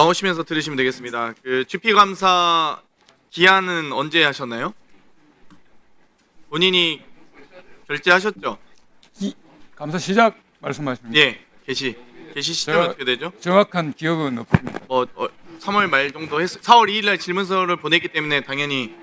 나오시면서 들으시면 되겠습니다. 그 GP 감사 기한은 언제 하셨나요? 본인이 결제하셨죠? 감사 시작 말씀하십니다. 예, 개시 개시 시점 제가- 어떻게 되죠? 정확한 기억은 없습니다. 뭐 어, 3월 말 정도 했 4월 2일 날 질문서를 보냈기 때문에 당연히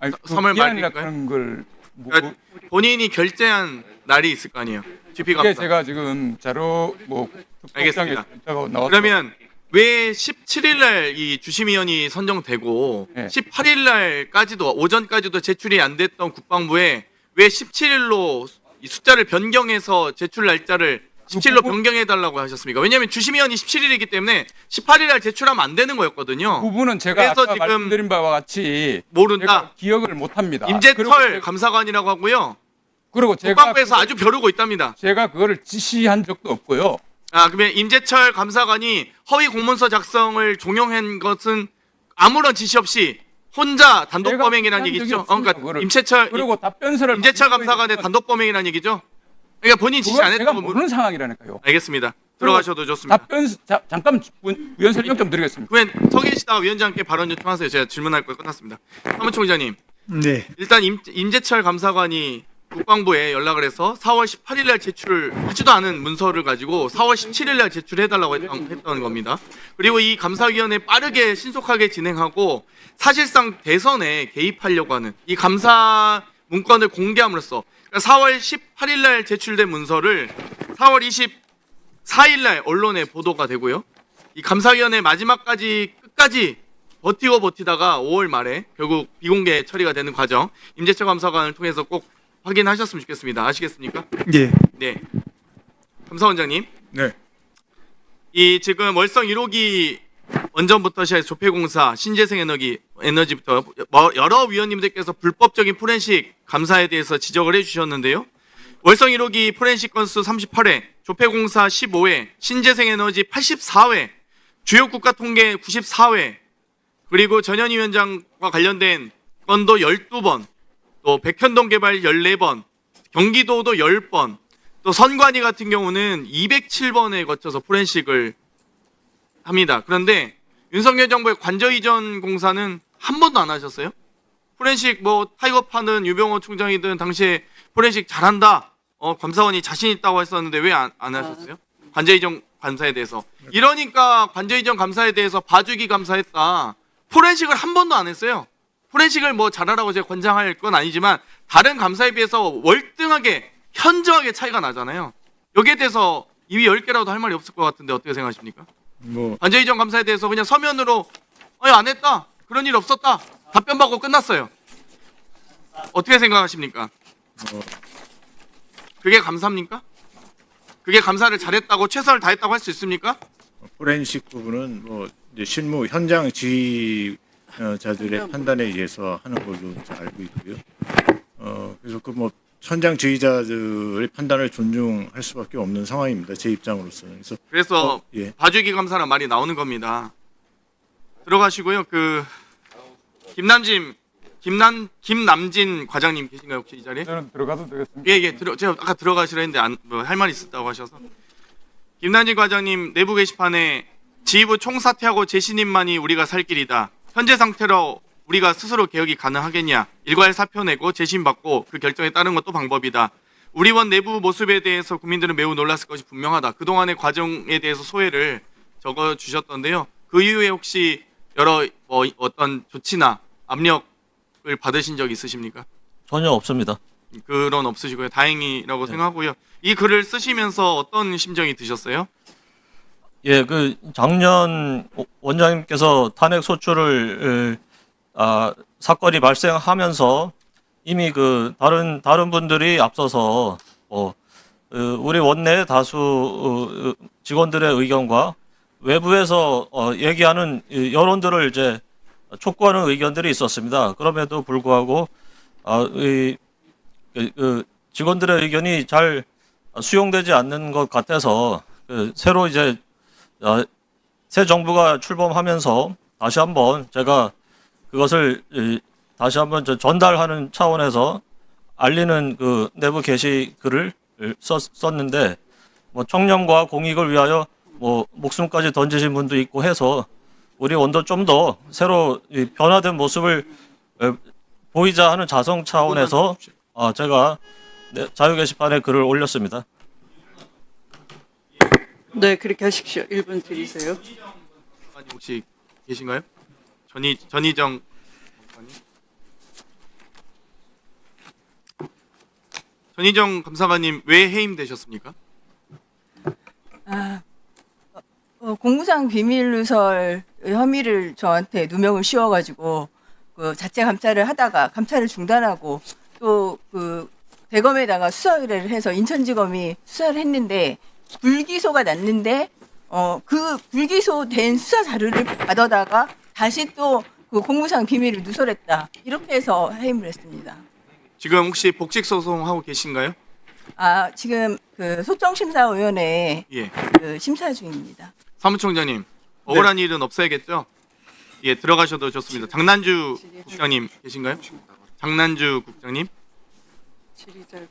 아니, 사- 그 삼월 말일까요? 하는 걸 뭐, 그러니까 본인이 결제한 날이 있을 거 아니에요. GP 그게 감사. 제가 지금 자료 뭐 알겠습니다. 있다고 나왔 그러면 왜 17일 날이 주심위원이 선정되고 네. 18일 날까지도 오전까지도 제출이 안 됐던 국방부에 왜 17일로 숫자를 변경해서 제출 날짜를 17일로 그 변경해 달라고 하셨습니까? 왜냐하면 주심위원이 17일이기 때문에 18일 날 제출하면 안 되는 거였거든요. 부분은 제가 그래서 아까 지금 말씀드린 바와 같이 모른다. 제가 기억을 못합니다. 임재철 감사관이라고 하고요. 그리고 제가 국방부에서 아주 벼르고 있답니다. 제가 그거를 지시한 적도 없고요. 아, 그러면 임재철 감사관이 허위 공문서 작성을 종용한 것은 아무런 지시 없이 혼자 단독 범행이라는 한 적이 얘기죠. 어, 그러니까 그거를. 임재철 그리고 답변서를 임재철 감사관의 있는 단독 범행이라는 얘기죠. 그러니까 본인 지시 안 제가 했다고 물... 모르는 상황이라니까요. 알겠습니다. 들어가셔도 좋습니다. 답변 자, 잠깐 문- 위원 설명 좀 드리겠습니다. 그러면 서 계시다가 위원장께 발언 요청하세요. 제가 질문할 거 끝났습니다. 사무총 기자님, 네. 일단 임, 임재철 감사관이 국방부에 연락을 해서 4월 18일 날 제출하지도 않은 문서를 가지고 4월 17일 날 제출해달라고 했던, 했던 겁니다. 그리고 이 감사위원회 빠르게 신속하게 진행하고 사실상 대선에 개입하려고 하는 이 감사 문건을 공개함으로써 그러니까 4월 18일 날 제출된 문서를 4월 24일 날 언론에 보도가 되고요. 이 감사위원회 마지막까지 끝까지 버티고 버티다가 5월 말에 결국 비공개 처리가 되는 과정 임재철 감사관을 통해서 꼭 확인하셨으면 좋겠습니다. 아시겠습니까? 예. 네. 감사원장님, 네. 이 지금 월성 1호기 원전부터 시작해서 조폐공사, 신재생 에너지, 에너지부터 뭐 여러 위원님들께서 불법적인 포렌식 감사에 대해서 지적을 해주셨는데요. 월성 1호기 포렌식 건수 38회, 조폐공사 15회, 신재생 에너지 84회, 주요 국가 통계 94회, 그리고 전현희 위원장과 관련된 건도 12번, 또 백현동 개발 14번, 경기도도 10번, 또 선관위 같은 경우는 207번에 거쳐서 포렌식을 합니다. 그런데 윤석열 정부의 관저 이전 공사는 한 번도 안 하셨어요? 포렌식 뭐 타이거 파는 유병호 총장이든 당시에 포렌식 잘한다. 어, 감사원이 자신 있다고 했었는데 왜안 안 하셨어요? 관저 이전 감사에 대해서. 이러니까 관저 이전 감사에 대해서 봐주기 감사했다. 포렌식을 한 번도 안 했어요. 포렌식을 뭐 잘하라고 제가 권장할 건 아니지만 다른 감사에 비해서 월등하게 현저하게 차이가 나잖아요. 여기에 대해서 입이 10개라도 할 말이 없을 것 같은데 어떻게 생각하십니까? 뭐 관저 이전 감사에 대해서 그냥 서면으로 아니 안 했다. 그런 일 없었다. 답변 받고 끝났어요. 어떻게 생각하십니까? 어, 그게 감사입니까? 그게 감사를 잘했다고 최선을 다했다고 할 수 있습니까? 포렌식 부분은 뭐 이제 실무 현장 지휘 자들의 판단에 의해서 하는 걸로 알고 있고요. 어 그래서 그뭐 현장 지휘자들의 판단을 존중할 수밖에 없는 상황입니다. 제 입장으로서는. 그래서 그래서 어, 예. 봐주기 감사란 말이 나오는 겁니다. 들어가시고요. 그 김남진 김남 김남진 과장님 계신가요 혹시 이 자리에? 저는 들어가도 되겠습니다. 예, 예, 들어, 제가 아까 들어가시려 했는데 안, 뭐, 할 말이 있었다고 하셔서. 김남진 과장님 내부 게시판에 지휘부 총사퇴하고 재신임만이 우리가 살 길이다. 현재 상태로 우리가 스스로 개혁이 가능하겠냐. 일괄 사표 내고 재심 받고 그 결정에 따른 것도 방법이다. 우리원 내부 모습에 대해서 국민들은 매우 놀랐을 것이 분명하다. 그동안의 과정에 대해서 소회를 적어 주셨던데요. 그 이후에 혹시 여러 뭐 어떤 조치나 압력을 받으신 적 있으십니까? 전혀 없습니다. 그런 없으시고요. 다행이라고 생각하고요. 이 글을 쓰시면서 어떤 심정이 드셨어요? 예, 그 작년 원장님께서 탄핵 소추를 에, 아, 사건이 발생하면서 이미 그 다른 다른 분들이 앞서서 뭐 어, 우리 원내 다수 어, 어, 직원들의 의견과 외부에서 어, 얘기하는 이 여론들을 이제 촉구하는 의견들이 있었습니다. 그럼에도 불구하고 아, 이, 그, 그 직원들의 의견이 잘 수용되지 않는 것 같아서 그 새로 이제 어, 새 정부가 출범하면서 다시 한번 제가 그것을 이, 다시 한번 저 전달하는 차원에서 알리는 그 내부 게시 글을 썼, 썼는데 뭐 청렴과 공익을 위하여 뭐 목숨까지 던지신 분도 있고 해서 우리 원도 좀 더 새로 이 변화된 모습을 에, 보이자 하는 자성 차원에서 아, 제가 네, 자유 게시판에 글을 올렸습니다. 네, 그렇게 하십시오. 1분 드리세요. 아니 혹시 계신가요? 전희 전희정 검사님. 전희정 감사관님 왜 해임되셨습니까? 어, 공무상 비밀 누설 혐의를 저한테 누명을 씌워가지고 그 자체 감찰을 하다가 감찰을 중단하고 또 그 대검에다가 수사 의뢰를 해서 인천지검이 수사를 했는데 불기소가 났는데 어 그 불기소된 수사 자료를 받아다가 다시 또 그 공무상 비밀을 누설했다 이렇게 해서 해임을 했습니다. 지금 혹시 복직 소송하고 계신가요? 아 지금 그 소정심사위원회 예. 그 심사 중입니다. 사무총장님 억울한 일은 없어야겠죠? 예 들어가셔도 좋습니다. 장난주 국장님 계신가요? 장난주 국장님. 질의자가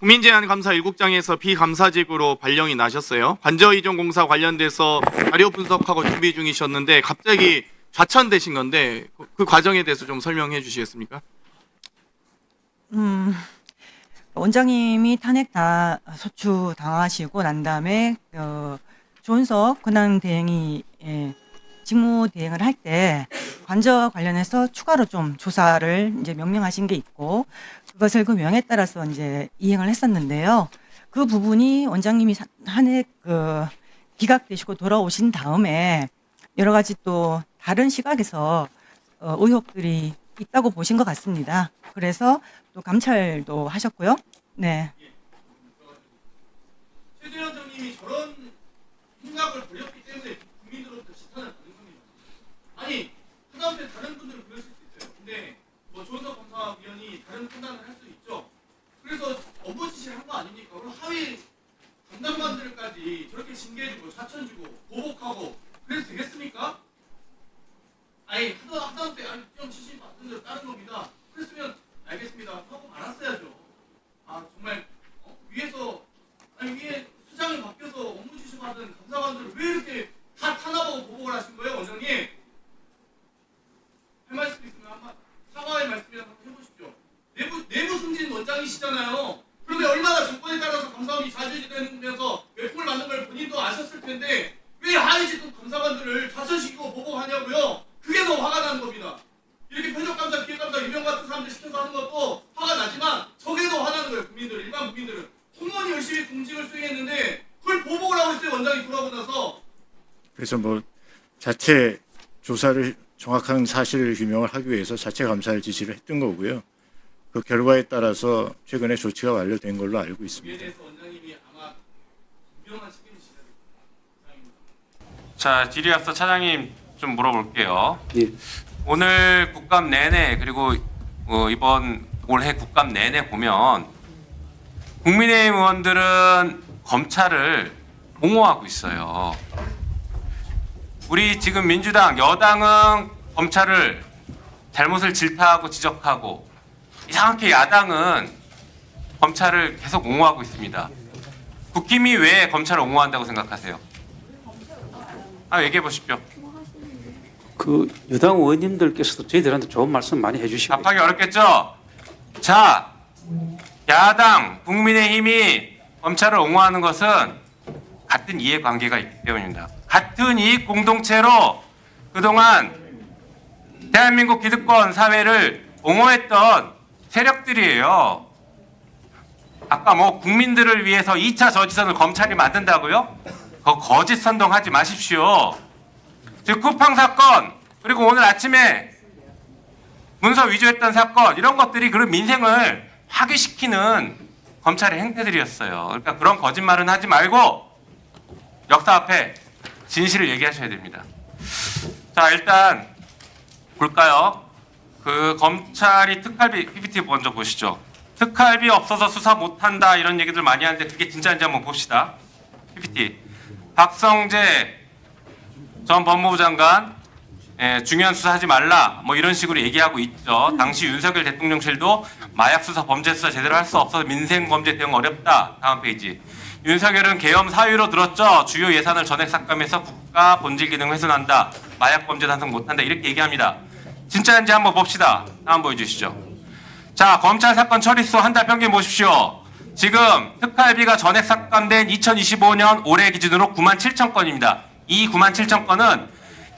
국민제안감사 1국장에서 비감사직으로 발령이 나셨어요. 관저이전공사 관련돼서 자료 분석하고 준비 중이셨는데 갑자기 좌천되신 건데 그- 그 과정에 대해서 좀 설명해 주시겠습니까? 음, 원장님이 탄핵 다 소추 당하시고 난 다음에 어, 조은석 근황 대행이 예, 직무 대행을 할 때 관저 관련해서 추가로 좀 조사를 이제 명령하신 게 있고 그것을 그 명에 따라서 이제 이행을 했었는데요. 그 부분이 원장님이 사- 탄핵 그 기각되시고 돌아오신 다음에 여러 가지 또 다른 시각에서 어, 의혹들이 있다고 보신 것 같습니다. 그래서 또 감찰도 하셨고요. 네. 최재현 장님이 저런 생각을 버렸기 때문에 국민들로부터 지탄을 받는 겁니다. 아니 하다못해 다른 분들은 그러실 수 있어요. 근데 뭐 조은석 검사위원이 다른 판단을 할 수 있죠. 그래서 업무지시를 한 거 아닙니까? 그럼 하위 담당관들까지 저렇게 징계해주고 좌천주고 보복하고 그래도 되겠습니까? 아니 하다 하다못해 아니 좀 지시 받은 대로 다른 겁니다. 그랬으면 알겠습니다 하고 말았어야죠. 아 정말 어? 위에서 아니 위에 수장이 바뀌어서 업무 지시 받은 감사관들을 왜 이렇게 다 탄압하고 보복을 하신 거예요, 원장님? 할 말씀 있으면 한번 사과의 말씀이라도 한번 해보십시오. 내부 내부 승진 원장이시잖아요. 그런데 얼마나 정권에 따라서 감사원이 자주지 되면서 외통을 받는 걸 본인도 아셨을 텐데 왜 하위직급 감사관들을 좌천시키고 보복하냐고요? 그게 더 화가 나는 겁니다. 이렇게 표적감사, 기획감사, 유명 같은 사람들 시켜서 하는 것도 화가 나지만 저게 더 화나는 거예요, 국민들, 일반 국민들은. 공무원이 열심히 공직을 수행했는데 그걸 보복을 하고 있어요, 원장이 돌아오고 나서. 그래서 뭐 자체 조사를 정확한 사실 규명을 하기 위해서 자체 감사를 지시를 했던 거고요. 그 결과에 따라서 최근에 조치가 완료된 걸로 알고 있습니다. 자, 질의 앞서 차장님 좀 물어볼게요. 예. 오늘 국감 내내 그리고 어, 이번 올해 국감 내내 보면 국민의힘 의원들은 검찰을 옹호하고 있어요. 우리 지금 민주당 여당은 검찰을 잘못을 질타하고 지적하고 이상하게 야당은 검찰을 계속 옹호하고 있습니다. 국힘이 왜 검찰을 옹호한다고 생각하세요? 아 얘기해 보십시오. 그 여당 의원님들께서도 저희들한테 좋은 말씀 많이 해주시고 답하기 어렵겠죠? 자, 야당, 국민의힘이 검찰을 옹호하는 것은 같은 이해관계가 있기 때문입니다. 같은 이익 공동체로 그동안 대한민국 기득권 사회를 옹호했던 세력들이에요. 아까 뭐 국민들을 위해서 2차 저지선을 검찰이 만든다고요? 그 거짓 선동하지 마십시오. 즉 쿠팡 사건 그리고 오늘 아침에 문서 위조했던 사건 이런 것들이 그런 민생을 파괴시키는 검찰의 행태들이었어요. 그러니까 그런 거짓말은 하지 말고 역사 앞에 진실을 얘기하셔야 됩니다. 자 일단 볼까요? 그 검찰이 특활비 PPT 먼저 보시죠. 특활비 없어서 수사 못한다 이런 얘기들 많이 하는데 그게 진짜인지 한번 봅시다. PPT 박성재 전 법무부 장관 예, 중요한 수사하지 말라 뭐 이런 식으로 얘기하고 있죠. 당시 윤석열 대통령실도 마약 수사, 범죄 수사 제대로 할 수 없어서 민생 범죄 대응 어렵다. 다음 페이지. 윤석열은 계엄 사유로 들었죠. 주요 예산을 전액 삭감해서 국가 본질 기능 훼손한다. 마약 범죄 단속 못한다. 이렇게 얘기합니다. 진짜인지 한번 봅시다. 다음 보여주시죠. 자, 검찰 사건 처리수 한 달 평균 보십시오. 지금 특활비가 전액 삭감된 2025년 올해 기준으로 9만 7천 건입니다. 이 9만 7천 건은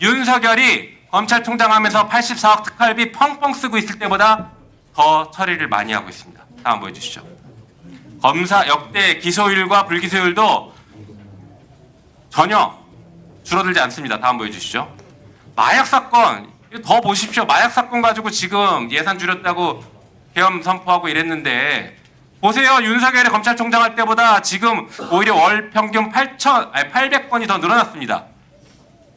윤석열이 검찰총장 하면서 84억 특활비 펑펑 쓰고 있을 때보다 더 처리를 많이 하고 있습니다. 다음 보여주시죠. 검사 역대 기소율과 불기소율도 전혀 줄어들지 않습니다. 다음 보여주시죠. 마약 사건 더 보십시오. 마약 사건 가지고 지금 예산 줄였다고 계엄 선포하고 이랬는데 보세요. 윤석열이 검찰총장 할 때보다 지금 오히려 월 평균 8천 아니 800건이 더 늘어났습니다.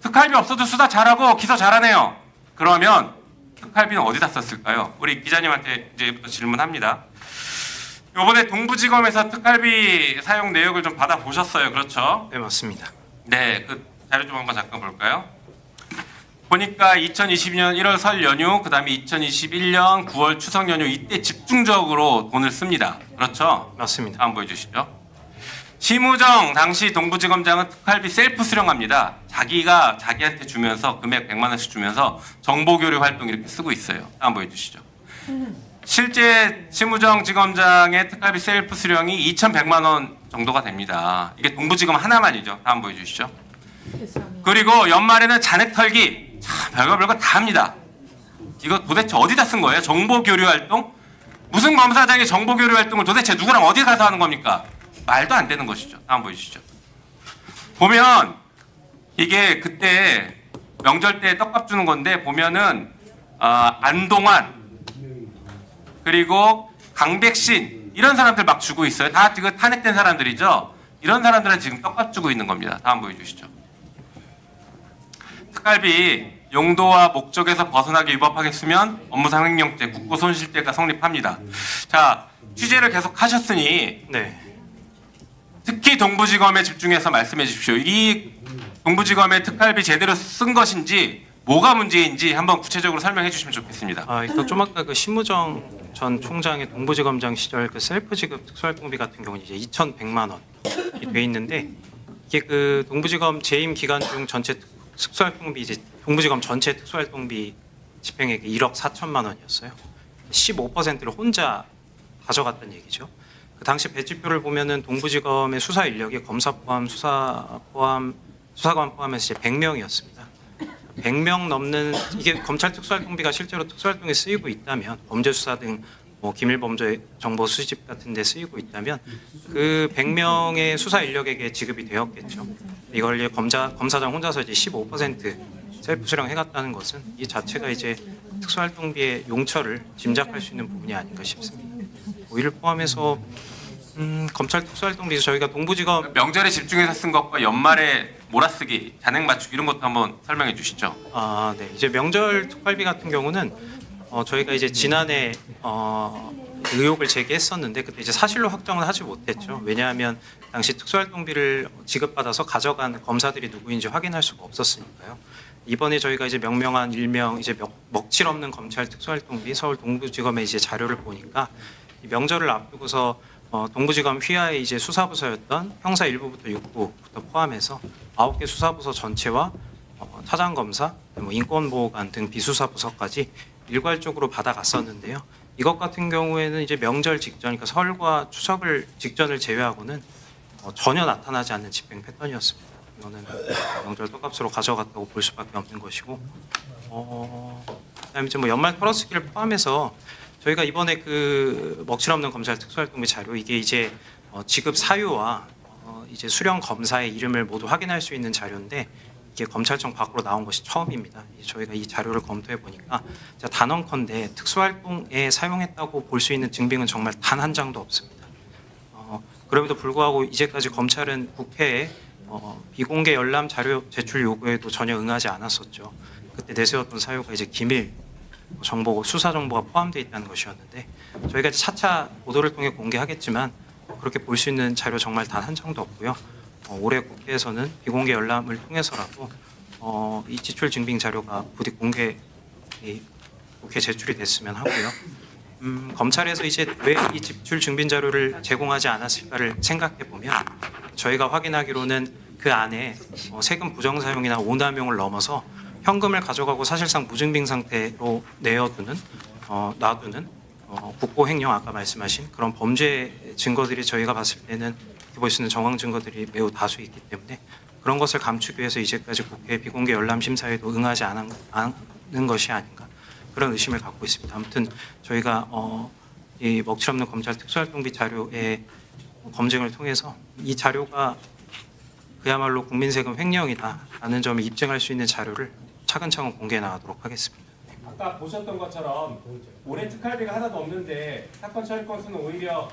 특활비 없어도 수사 잘하고 기소 잘하네요. 그러면 특활비는 어디다 썼을까요? 우리 기자님한테 이제부터 질문합니다. 이번에 동부지검에서 특활비 사용 내역을 좀 받아 보셨어요, 그렇죠? 네 맞습니다. 네, 그 자료 좀 한번 잠깐 볼까요? 보니까 2022년 1월 설 연휴, 그 다음에 2021년 9월 추석 연휴 이때 집중적으로 돈을 씁니다. 그렇죠? 맞습니다. 다음 보여주시죠. 심우정 당시 동부지검장은 특활비 셀프 수령합니다. 자기가 자기한테 주면서 금액 100만 원씩 주면서 정보 교류 활동 이렇게 쓰고 있어요. 다음 보여주시죠. 실제 심우정 지검장의 특활비 셀프 수령이 2,100만 원 정도가 됩니다. 이게 동부지검 하나만이죠. 다음 보여주시죠. 그리고 연말에는 잔액 털기 참 별거 별거 다 합니다. 이거 도대체 어디다 쓴 거예요? 정보 교류 활동? 무슨 검사장이 정보 교류 활동을 도대체 누구랑 어디 가서 하는 겁니까? 말도 안 되는 것이죠. 다음 보여주시죠. 보면 이게 그때 명절 때 떡밥 주는 건데 보면은 아, 안동환 그리고 강백신 이런 사람들 막 주고 있어요. 다 지금 탄핵된 사람들이죠. 이런 사람들은 지금 떡밥 주고 있는 겁니다. 다음 보여주시죠. 특갈비 용도와 목적에서 벗어나게 위법하겠으면 업무상 횡령죄, 국고 손실죄가 성립합니다. 자 취재를 계속 하셨으니 네. 특히 동부지검에 집중해서 말씀해 주십시오. 이 동부지검의 특갈비 제대로 쓴 것인지 뭐가 문제인지 한번 구체적으로 설명해 주시면 좋겠습니다. 아, 일단 좀 아까 그 신무정 전 총장의 동부지검장 시절 그 셀프 지급 특수활동비 같은 경우는 이제 2,100만 원이 돼 있는데 이게 그 동부지검 재임 기간 중 전체 특- 특수활동비 이제 동부지검 전체 특수활동비 집행액이 1억 4천만 원이었어요. 15%를 혼자 가져갔다는 얘기죠. 그 당시 배치표를 보면은 동부지검의 수사 인력이 검사 포함 수사 포함 수사관 포함해서 이제 100명이었습니다. 100명 넘는 이게 검찰 특수활동비가 실제로 특수활동에 쓰이고 있다면 범죄 수사 등 뭐 기밀 범죄 정보 수집 같은 데 쓰이고 있다면 그 100명의 수사 인력에게 지급이 되었겠죠. 이걸 이제 검사 검사장 혼자서 이제 15% 셀프 수령 해갔다는 것은 이 자체가 이제 특수활동비의 용처를 짐작할 수 있는 부분이 아닌가 싶습니다. 뭐 이를 포함해서 음, 검찰 특수활동비 저희가 동부지검 명절에 집중해서 쓴 것과 연말에 몰아쓰기, 잔액 맞추기 이런 것도 한번 설명해 주시죠. 아, 네. 이제 명절 특활비 같은 경우는 어, 저희가 이제 지난해 어, 의혹을 제기했었는데 그때 이제 사실로 확정을 하지 못했죠. 왜냐하면 당시 특수활동비를 지급받아서 가져간 검사들이 누구인지 확인할 수가 없었으니까요. 이번에 저희가 이제 명명한 일명 이제 명, 먹칠 없는 검찰 특수활동비 서울 동부지검의 이제 자료를 보니까 이 명절을 앞두고서 어, 동부지검 휘하의 이제 수사부서였던 형사 1부부터 6부부터 포함해서 9개 수사부서 전체와 어, 차장검사, 뭐 인권보호관 등 비수사부서까지 일괄적으로 받아갔었는데요. 이것 같은 경우에는 이제 명절 직전, 그러니까 설과 추석을 직전을 제외하고는 어, 전혀 나타나지 않는 집행 패턴이었습니다. 이거는 명절 떡값으로 가져갔다고 볼 수밖에 없는 것이고, 어, 그다음에 이제 뭐 연말 털어쓰기를 포함해서 저희가 이번에 그 먹칠 없는 검찰 특수활동비 자료 이게 이제 어, 지급 사유와 어, 이제 수령 검사의 이름을 모두 확인할 수 있는 자료인데 이게 검찰청 밖으로 나온 것이 처음입니다. 저희가 이 자료를 검토해 보니까 단언컨대 특수활동에 사용했다고 볼 수 있는 증빙은 정말 단 한 장도 없습니다. 어, 그럼에도 불구하고 이제까지 검찰은 국회에 어, 비공개 열람 자료 제출 요구에도 전혀 응하지 않았었죠. 그때 내세웠던 사유가 이제 기밀 정보, 수사 정보가 포함되어 있다는 것이었는데 저희가 차차 보도를 통해 공개하겠지만 그렇게 볼 수 있는 자료 정말 단 한 장도 없고요. 어, 올해 국회에서는 비공개 열람을 통해서라도 어, 이 지출 증빙 자료가 부디 공개 이 국회 제출이 됐으면 하고요. 음, 검찰에서 이제 왜이 집출 증빙 자료를 제공하지 않았을까를 생각해 보면 저희가 확인하기로는 그 안에 어, 세금 부정 사용이나 오남용을 넘어서 현금을 가져가고 사실상 무증빙 상태로 내어두는 어, 놔두는 어, 국고 횡령 아까 말씀하신 그런 범죄 증거들이 저희가 봤을 때는 볼수 있는 정황 증거들이 매우 다수 있기 때문에 그런 것을 감추기 위해서 이제까지 국회 비공개 열람 심사에도 응하지 않은, 것이 아닌가 그런 의심을 갖고 있습니다. 아무튼 저희가 어, 이 먹칠 없는 검찰 특수활동비 자료의 검증을 통해서 이 자료가 그야말로 국민 세금 횡령이다라는 점을 입증할 수 있는 자료를 차근차근 공개해 나가도록 하겠습니다. 아까 보셨던 것처럼 올해 특활비가 하나도 없는데 사건 처리 건수는 오히려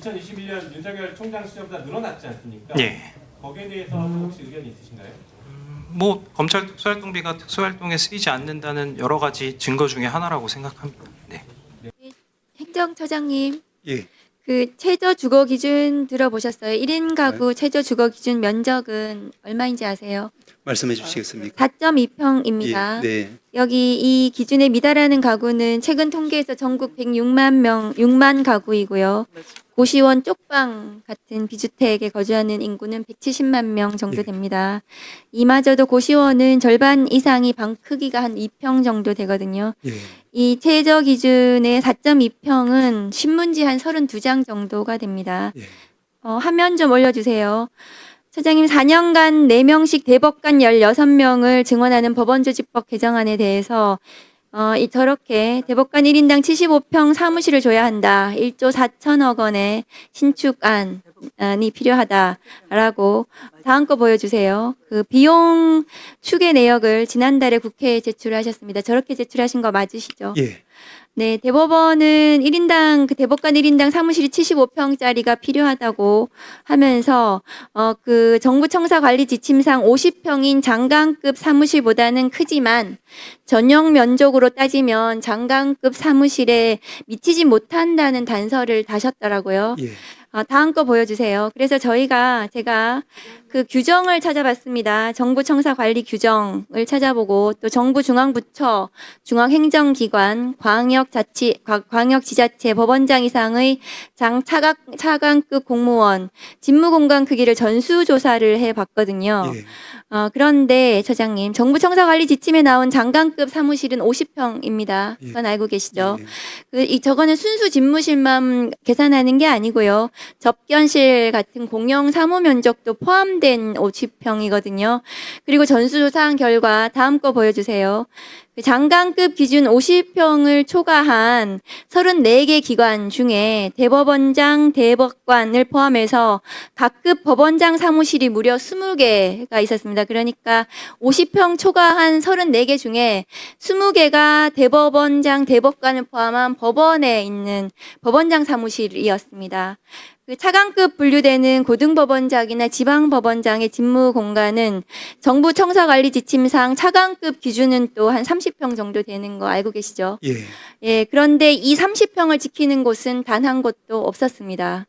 2021년 윤석열 총장 시절보다 늘어났지 않습니까? 예. 거기에 대해서 혹시 의견이 있으신가요? 뭐 검찰 특수활동비가 특수활동에 쓰이지 않는다는 여러 가지 증거 중에 하나라고 생각합니다. 네. 행정처장님, 예. 그 최저 주거 기준 들어보셨어요? 1인 가구 최저 주거 기준 면적은 얼마인지 아세요? 말씀해 주시겠습니까? 4.2평입니다. 예, 네. 여기 이 기준에 미달하는 가구는 최근 통계에서 전국 106만 명, 6만 가구이고요. 고시원 쪽방 같은 비주택에 거주하는 인구는 170만 명 정도 예. 됩니다. 이마저도 고시원은 절반 이상이 방 크기가 한 2평 정도 되거든요. 예. 이 최저 기준의 4.2평은 신문지 한 32장 정도가 됩니다. 예. 어, 화면 좀 올려주세요. 처장님 4년간 4명씩 대법관 16명을 증언하는 법원조직법 개정안에 대해서 어, 이 저렇게 대법관 1인당 75평 사무실을 줘야 한다. 1조 4천억 원의 신축안이 필요하다라고 다음 거 보여주세요. 그 비용 추계 내역을 지난달에 국회에 제출하셨습니다. 저렇게 제출하신 거 맞으시죠? 예. 네, 대법원은 1인당 그 대법관 1인당 사무실이 75평짜리가 필요하다고 하면서 어 그 정부 청사 관리 지침상 50평인 장관급 사무실보다는 크지만 전용 면적으로 따지면 장관급 사무실에 미치지 못한다는 단서를 다셨더라고요. 예. 아, 다음 거 보여주세요. 그래서 저희가 제가 그 규정을 찾아봤습니다. 정부 청사 관리 규정을 찾아보고 또 정부 중앙부처, 중앙행정기관, 광역자치, 과- 광역지자체 법원장 이상의 장 차각, 차관급 공무원 직무공간 크기를 전수조사를 해봤거든요. 예. 어, 그런데 처장님, 정부 청사 관리 지침에 나온 장관급 사무실은 50평입니다. 예. 그건 알고 계시죠? 예. 그, 이, 저거는 순수 집무실만 계산하는 게 아니고요. 접견실 같은 공용 사무 면적도 포함된 50평이거든요. 그리고 전수조사한 결과 다음 거 보여주세요. 그 장관급 기준 50평을 초과한 34개 기관 중에 대법원장, 대법관을 포함해서 각급 법원장 사무실이 무려 20개가 있었습니다. 그러니까 50평 초과한 34개 중에 20개가 대법원장, 대법관을 포함한 법원에 있는 법원장 사무실이었습니다. 그 차관급 분류되는 고등법원장이나 지방법원장의 직무 공간은 정부 청사관리 지침상 차관급 기준은 또 한 30평 정도 되는 거 알고 계시죠? 예. 예, 그런데 이 30평을 지키는 곳은 단 한 곳도 없었습니다.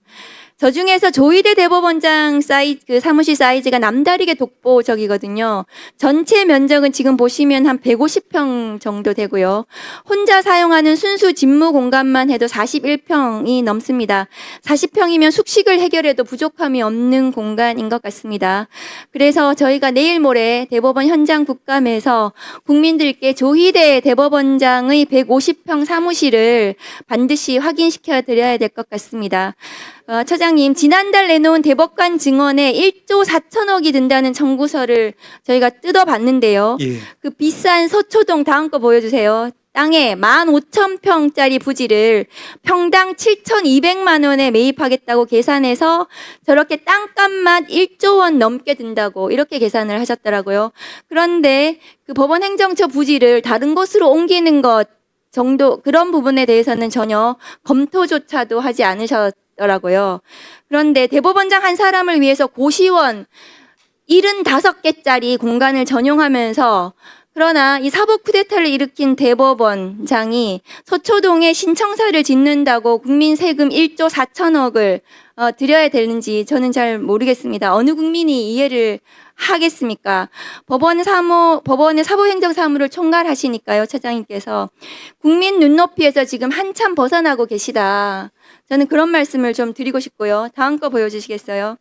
저 중에서 조희대 대법원장 사이 그 사무실 사이즈가 남다르게 독보적이거든요. 전체 면적은 지금 보시면 한 150평 정도 되고요. 혼자 사용하는 순수 집무 공간만 해도 41평이 넘습니다. 40평이면 숙식을 해결해도 부족함이 없는 공간인 것 같습니다. 그래서 저희가 내일 모레 대법원 현장 국감에서 국민들께 조희대 대법원장의 150평 사무실을 반드시 확인시켜 드려야 될 것 같습니다. 어, 처장님, 지난달 내놓은 대법관 증언에 1조 4천억이 든다는 청구서를 저희가 뜯어봤는데요. 예. 그 비싼 서초동 다음 거 보여주세요. 땅에 15,000평짜리 부지를 평당 7,200만 원에 매입하겠다고 계산해서 저렇게 땅값만 1조 원 넘게 든다고 이렇게 계산을 하셨더라고요. 그런데 그 법원 행정처 부지를 다른 곳으로 옮기는 것 정도 그런 부분에 대해서는 전혀 검토조차도 하지 않으셨 더라고요. 그런데 대법원장 한 사람을 위해서 고시원 75개짜리 공간을 전용하면서 그러나 이 사법 쿠데타를 일으킨 대법원장이 서초동에 신청사를 짓는다고 국민 세금 1조 4천억을 어, 드려야 되는지 저는 잘 모르겠습니다. 어느 국민이 이해를 하겠습니까? 법원 사무, 법원의 사법행정사무를 총괄하시니까요, 차장님께서. 국민 눈높이에서 지금 한참 벗어나고 계시다. 저는 그런 말씀을 좀 드리고 싶고요. 다음 거 보여주시겠어요?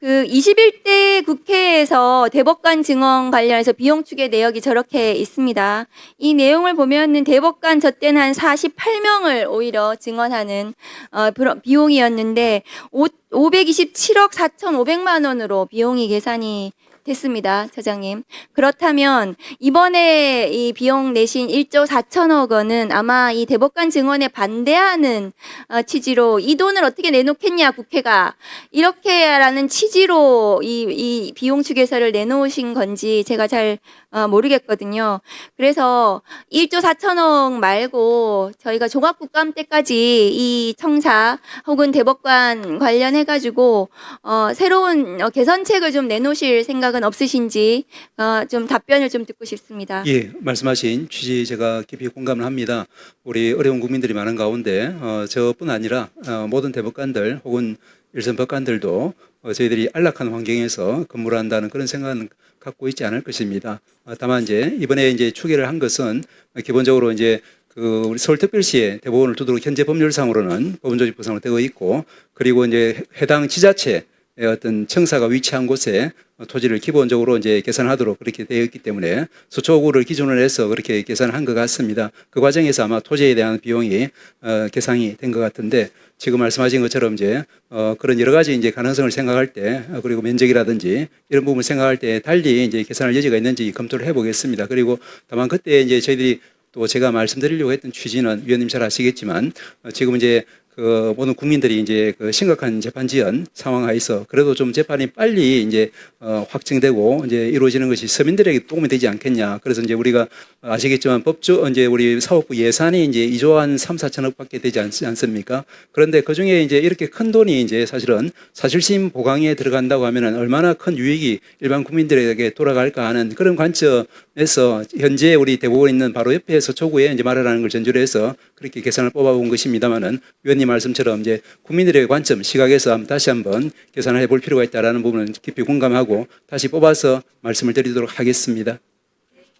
그 21대 국회에서 대법관 증언 관련해서 비용 추계 내역이 저렇게 있습니다. 이 내용을 보면은 대법관 저 때는 한 48명을 오히려 증언하는 어, 비용이었는데 오, 527억 4,500만 원으로 비용이 계산이 됐습니다, 차장님. 그렇다면 이번에 이 비용 내신 1조 4천억 원은 아마 이 대법관 증언에 반대하는 어, 취지로 이 돈을 어떻게 내놓겠냐 국회가 이렇게라는 취지로 이, 이 비용 추계서를 내놓으신 건지 제가 잘 어, 모르겠거든요. 그래서 1조 4천억 말고 저희가 종합국감 때까지 이 청사 혹은 대법관 관련해가지고 어, 새로운 어, 개선책을 좀 내놓으실 생각은 없으신지 어, 좀 답변을 좀 듣고 싶습니다. 예, 말씀하신 취지 제가 깊이 공감을 합니다. 우리 어려운 국민들이 많은 가운데 어, 저뿐 아니라 어, 모든 대법관들 혹은 일선 법관들도 어, 저희들이 안락한 환경에서 근무를 한다는 그런 생각은 갖고 있지 않을 것입니다. 어, 다만 이제 이번에 이제 추계를 한 것은 기본적으로 이제 그 우리 서울특별시의 대법원을 두도록 현재 법률상으로는 법원조직부상으로 되어 있고 그리고 이제 해당 지자체 의 어떤 청사가 위치한 곳에 토지를 기본적으로 이제 계산하도록 그렇게 되어 있기 때문에 서초구를 기준으로 해서 그렇게 계산한 것 같습니다. 그 과정에서 아마 토지에 대한 비용이 어, 계산이 된 것 같은데 지금 말씀하신 것처럼 이제 어, 그런 여러 가지 이제 가능성을 생각할 때 어, 그리고 면적이라든지 이런 부분을 생각할 때 달리 이제 계산할 여지가 있는지 검토를 해보겠습니다. 그리고 다만 그때 이제 저희들이 또 제가 말씀드리려고 했던 취지는 위원님 잘 아시겠지만 어, 지금 이제 그 모든 국민들이 이제 그 심각한 재판 지연 상황하에서 그래도 좀 재판이 빨리 이제 어 확정되고 이제 이루어지는 것이 서민들에게 도움이 되지 않겠냐. 그래서 이제 우리가 아시겠지만 법조 이제 우리 사업부 예산이 이제 2조 한 3, 4천억밖에 되지 않, 않습니까? 그런데 그 중에 이제 이렇게 큰 돈이 이제 사실은 사실심 보강에 들어간다고 하면은 얼마나 큰 유익이 일반 국민들에게 돌아갈까 하는 그런 관점 에서 현재 우리 대법원에 있는 바로 옆에서 초구에 이제 말하라는 걸 전제로 해서 그렇게 계산을 뽑아본 것입니다만은 위원님 말씀처럼 이제 국민들의 관점 시각에서 다시 한번 계산을 해볼 필요가 있다라는 부분은 깊이 공감하고 다시 뽑아서 말씀을 드리도록 하겠습니다.